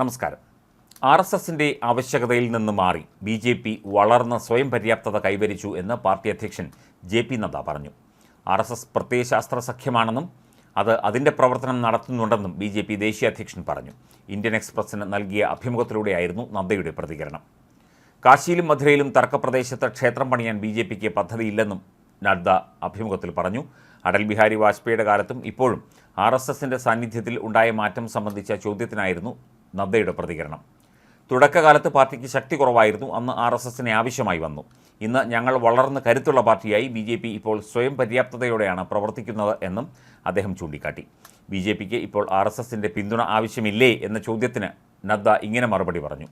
നമസ്കാരം. R S എസിന്റെ ആവശ്യകതയിൽ നിന്ന് മാറി ബി ജെ പി വളർന്ന സ്വയം പര്യാപ്തത കൈവരിച്ചു എന്ന് പാർട്ടി അധ്യക്ഷൻ ജെ പി നദ്ദ പറഞ്ഞു. ആർ എസ് എസ് പ്രത്യയശാസ്ത്ര സഖ്യമാണെന്നും അത് അതിന്റെ പ്രവർത്തനം നടത്തുന്നുണ്ടെന്നും ബി ജെ പി ദേശീയ അധ്യക്ഷൻ പറഞ്ഞു. ഇന്ത്യൻ എക്സ്പ്രസിന് നൽകിയ അഭിമുഖത്തിലൂടെയായിരുന്നു നദ്ദയുടെ പ്രതികരണം. കാശിയിലും മധുരയിലും തർക്കപ്രദേശത്ത് ക്ഷേത്രം പണിയാൻ ബി ജെ പിക്ക് പദ്ധതിയില്ലെന്നും നദ്ദ അഭിമുഖത്തിൽ പറഞ്ഞു. അടൽ ബിഹാരി വാജ്പേയിയുടെ കാലത്തും ഇപ്പോഴും ആർ എസ് എസിന്റെ സാന്നിധ്യത്തിൽ ഉണ്ടായ മാറ്റം സംബന്ധിച്ച ചോദ്യത്തിനായിരുന്നു നദ്ദയുടെ പ്രതികരണം. തുടക്കകാലത്ത് പാർട്ടിക്ക് ശക്തി കുറവായിരുന്നു. അന്ന് ആർ എസ് എസിനെ ആവശ്യമായി വന്നു. ഇന്ന് ഞങ്ങൾ വളർന്ന് കരുത്തുള്ള പാർട്ടിയായി ബി ജെ പി ഇപ്പോൾ സ്വയം പര്യാപ്തതയോടെയാണ് പ്രവർത്തിക്കുന്നത് എന്നും അദ്ദേഹം ചൂണ്ടിക്കാട്ടി. ബി ജെ പിക്ക് ഇപ്പോൾ ആർ എസ് എസിന്റെ പിന്തുണ ആവശ്യമില്ലേ എന്ന ചോദ്യത്തിന് നദ്ദ ഇങ്ങനെ മറുപടി പറഞ്ഞു.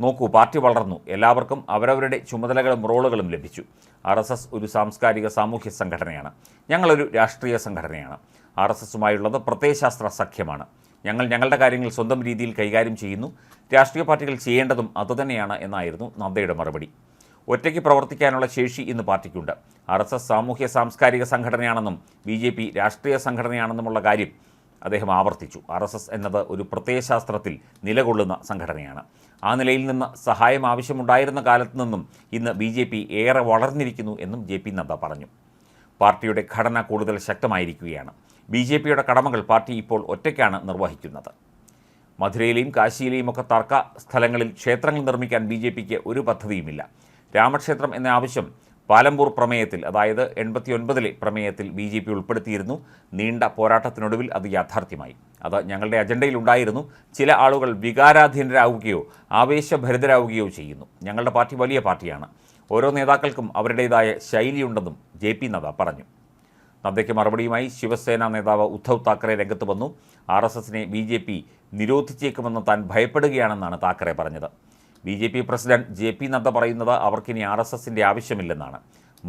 നോക്കൂ പാർട്ടി വളർന്നു. എല്ലാവർക്കും അവരവരുടെ ചുമതലകളും റോളുകളും ലഭിച്ചു. ആർ എസ് എസ് ഒരു സാംസ്കാരിക സാമൂഹ്യ സംഘടനയാണ്. ഞങ്ങളൊരു രാഷ്ട്രീയ സംഘടനയാണ്. ആർ എസ് എസുമായുള്ളത് പ്രത്യയശാസ്ത്ര സഖ്യമാണ്. ഞങ്ങൾ ഞങ്ങളുടെ കാര്യങ്ങൾ സ്വന്തം രീതിയിൽ കൈകാര്യം ചെയ്യുന്നു. രാഷ്ട്രീയ പാർട്ടികൾ ചെയ്യേണ്ടതും അതുതന്നെയാണ് എന്നായിരുന്നു നദ്ദയുടെ മറുപടി. ഒറ്റയ്ക്ക് പ്രവർത്തിക്കാനുള്ള ശേഷി ഇന്ന് പാർട്ടിക്കുണ്ട്. ആർ എസ് എസ് സാമൂഹ്യ സാംസ്കാരിക സംഘടനയാണെന്നും ബി ജെ പി രാഷ്ട്രീയ സംഘടനയാണെന്നുമുള്ള കാര്യം അദ്ദേഹം ആവർത്തിച്ചു. ആർ എസ് എസ് എന്നത് ഒരു പ്രത്യയശാസ്ത്രത്തിൽ നിലകൊള്ളുന്ന സംഘടനയാണ്. ആ നിലയിൽ നിന്ന് സഹായം ആവശ്യമുണ്ടായിരുന്ന കാലത്തു നിന്നും ഇന്ന് ബി ജെ പി ഏറെ വളർന്നിരിക്കുന്നു എന്നും ജെ പി നദ്ദ പറഞ്ഞു. പാർട്ടിയുടെ ഘടന കൂടുതൽ ശക്തമായിരിക്കുകയാണ്. ബി ജെ പിയുടെ കടമകൾ പാർട്ടി ഇപ്പോൾ ഒറ്റയ്ക്കാണ് നിർവഹിക്കുന്നത്. മധുരയിലെയും കാശിയിലെയും ഒക്കെ തർക്ക സ്ഥലങ്ങളിൽ ക്ഷേത്രങ്ങൾ നിർമ്മിക്കാൻ ബി ജെ പിക്ക് ഒരു പദ്ധതിയുമില്ല. രാമക്ഷേത്രം എന്ന ആവശ്യം പാലമ്പൂർ പ്രമേയത്തിൽ അതായത് എൺപത്തി ഒൻപതിലെ പ്രമേയത്തിൽ ബി ജെ പി ഉൾപ്പെടുത്തിയിരുന്നു. നീണ്ട പോരാട്ടത്തിനൊടുവിൽ അത് യാഥാർത്ഥ്യമായി. അത് ഞങ്ങളുടെ അജണ്ടയിൽ ഉണ്ടായിരുന്നു. ചില ആളുകൾ വികാരാധീനരാകുകയോ ആവേശഭരിതരാകുകയോ ചെയ്യുന്നു. ഞങ്ങളുടെ പാർട്ടി വലിയ പാർട്ടിയാണ്. ഓരോ നേതാക്കൾക്കും അവരുടേതായ ശൈലിയുണ്ടെന്നും ജെ പി നദ്ദ പറഞ്ഞു. നദ്ദയ്ക്ക് മറുപടിയുമായി ശിവസേന നേതാവ് ഉദ്ധവ് താക്കറെ രംഗത്ത് വന്നു. ആർ എസ് എസിനെ ബി ജെ പി നിരോധിച്ചേക്കുമെന്ന് താൻ ഭയപ്പെടുകയാണെന്നാണ് താക്കറെ പറഞ്ഞത്. B J P president J P Nadda പറയുന്നത് അവർക്കിനി ആർ എസ് എസിന്റെ ആവശ്യമില്ലെന്നാണ്.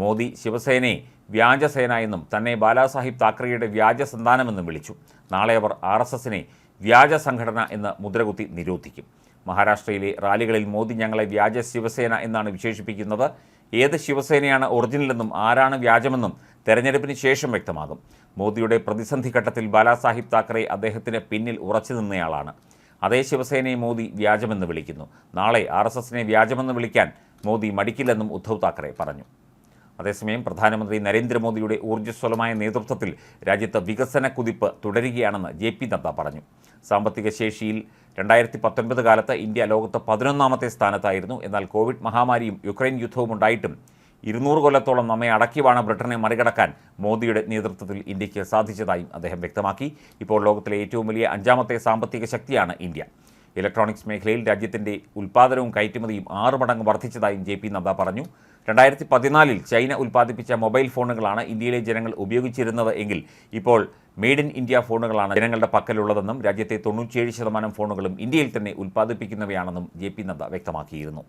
മോദി ശിവസേനയെ വ്യാജസേന എന്നും തന്നെ ബാലാസാഹിബ് താക്കറെയുടെ വ്യാജ സന്താനമെന്നും വിളിച്ചു. നാളെ അവർ ആർ എസ് എസിനെ വ്യാജ സംഘടന എന്ന് മുദ്രകുത്തി നിരോധിക്കും. മഹാരാഷ്ട്രയിലെ റാലികളിൽ മോദി ഞങ്ങളെ വ്യാജ ശിവസേന എന്നാണ് വിശേഷിപ്പിക്കുന്നത്. ഏത് ശിവസേനയാണ് ഒറിജിനലെന്നും ആരാണ് വ്യാജമെന്നും തെരഞ്ഞെടുപ്പിന് ശേഷം വ്യക്തമാകും. മോദിയുടെ പ്രതിസന്ധി ഘട്ടത്തിൽ ബാലാസാഹിബ് താക്കറെ അദ്ദേഹത്തിന് പിന്നിൽ ഉറച്ചു നിന്നയാളാണ്. അതേ ശിവസേനയെ മോദി വ്യാജമെന്ന് വിളിക്കുന്നു. നാളെ ആർ എസ് എസിനെ വ്യാജമെന്ന് വിളിക്കാൻ മോദി മടിക്കില്ലെന്നും ഉദ്ധവ് താക്കറെ പറഞ്ഞു. അതേസമയം പ്രധാനമന്ത്രി നരേന്ദ്രമോദിയുടെ ഊർജസ്വലമായ നേതൃത്വത്തിൽ രാജ്യത്ത് വികസന കുതിപ്പ് തുടരുകയാണെന്ന് ജെ പി നദ്ദ പറഞ്ഞു. സാമ്പത്തിക ശേഷിയിൽ രണ്ടായിരത്തി പത്തൊൻപത് കാലത്ത് ഇന്ത്യ ലോകത്ത് പതിനൊന്നാമത്തെ സ്ഥാനത്തായിരുന്നു. എന്നാൽ കോവിഡ് മഹാമാരിയും യുക്രൈൻ യുദ്ധവും ഉണ്ടായിട്ടും ഇരുന്നൂറ് കൊല്ലത്തോളം നമ്മെ അടക്കിവാണ് ബ്രിട്ടനെ മറികടക്കാൻ മോദിയുടെ നേതൃത്വത്തിൽ ഇന്ത്യയ്ക്ക് സാധിച്ചതായും അദ്ദേഹം വ്യക്തമാക്കി. ഇപ്പോൾ ലോകത്തിലെ ഏറ്റവും വലിയ അഞ്ചാമത്തെ സാമ്പത്തിക ശക്തിയാണ് ഇന്ത്യ. ഇലക്ട്രോണിക്സ് മേഖലയിൽ രാജ്യത്തിന്റെ ഉൽപ്പാദനവും കയറ്റുമതിയും ആറ് മടങ്ങ് വർദ്ധിച്ചതായും ജെ പി നദ്ദ പറഞ്ഞു. രണ്ടായിരത്തി പതിനാലിൽ ചൈന ഉൽപ്പാദിപ്പിച്ച മൊബൈൽ ഫോണുകളാണ് ഇന്ത്യയിലെ ജനങ്ങൾ ഉപയോഗിച്ചിരുന്നത് എങ്കിൽ ഇപ്പോൾ മെയ്ഡ് ഇൻ ഇന്ത്യ ഫോണുകളാണ് ജനങ്ങളുടെ പക്കലുള്ളതെന്നും രാജ്യത്തെ തൊണ്ണൂറ്റിയേഴ് ശതമാനം ഫോണുകളും ഇന്ത്യയിൽ തന്നെ ഉൽപ്പാദിപ്പിക്കുന്നവയാണെന്നും ജെ പി നദ്ദ വ്യക്തമാക്കിയിരുന്നു.